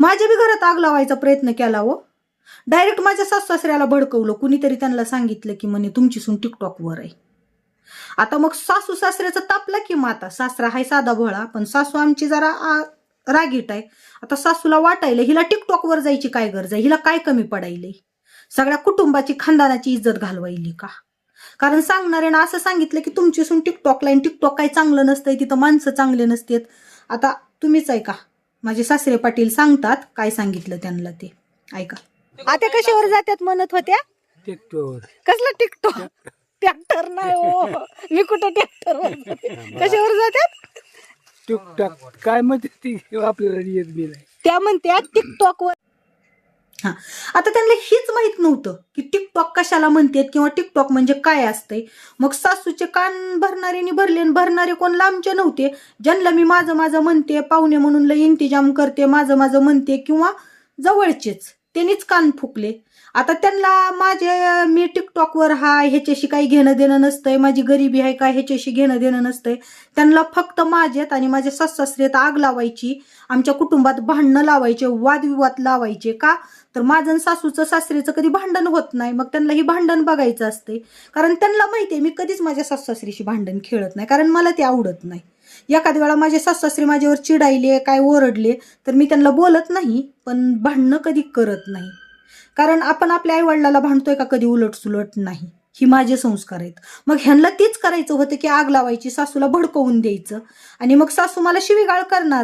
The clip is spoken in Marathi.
माझ्या बी घरात आग लावायचा प्रयत्न केला हो. डायरेक्ट माझ्या सासू सासऱ्याला भडकवलं. कुणीतरी त्यांना सांगितलं की म्हणे तुमची सून टिकटॉकवर आहे. आता मग सासू सासऱ्याचा तापला की माता सासरा हाय साधा भोळा पण सासू आमची जरा रागीट आहे. आता सासूला वाटायला हिला टिकटॉकवर जायची काय गरज आहे? हिला काय कमी पडायलंय? सगळ्या कुटुंबाची खानदानाची इज्जत घालवायली का? कारण सांगणाऱ्यानं असं सांगितलं की तुमची सून टिकटॉकला टिकटॉक काही चांगलं नसतंय तिथं माणसं चांगले नसतेत. आता तुम्हीच आहे का? माझे सासरे पाटील सांगतात काय सांगितलं त्यांना ते. ऐका. आता कशावर जात्यात म्हणत होत्या? टिकटॉक कसलं टिकटॉक ट्रॅक्टर नाही हो. मी कुठं ट्रॅक्टर कशावर जात्यात? टिकटॉक काय म्हणते ती? आपल्याला येत बी नाही. त्या म्हणत्या टिकटॉक वर हा. आता त्यांना हेच माहीत नव्हतं की टिकटॉक कशाला म्हणतात किंवा टिकटॉक म्हणजे काय असतंय. मग सासूचे कान भरणाऱ्याने भरले आणि भरणारे कोण लांबचे नव्हते. ज्यांना मी माझं माझं म्हणते पाहुणे म्हणून लय इंतजाम करते माझं माझं म्हणते किंवा जवळचेच. त्यांनीच कान फुकले. आता त्यांना माझे मी टिकटॉकवर हाय ह्याच्याशी काही घेणं देणं नसतंय माझी गरिबी आहे का ह्याच्याशी घेणं देणं नसतंय. त्यांना फक्त माझ्यात आणि माझ्या सासऱ्यात आग लावायची आमच्या कुटुंबात भांडणं लावायचे वादविवाद लावायचे का? तर माझं सासूचं सासरीचं कधी भांडण होत नाही. मग त्यांना ही भांडण बघायचं असते कारण त्यांना माहिती आहे मी कधीच माझ्या साससासरीशी भांडण खेळत नाही कारण मला ते आवडत नाही. एखाद्या वेळा माझे सासू माझ्यावर चिडायले काय ओरडले तर मी त्यांना बोलत नाही पण भांडणं कधी करत नाही. कारण आपण आपल्या आईवडिलाला भांडतोय का कधी उलट सुलट नाही? ही माझे संस्कार आहेत. मग ह्यांना तेच करायचं होतं की आग लावायची सासूला भडकवून द्यायचं. आणि मग सासू मला शिवीगाळ करणार.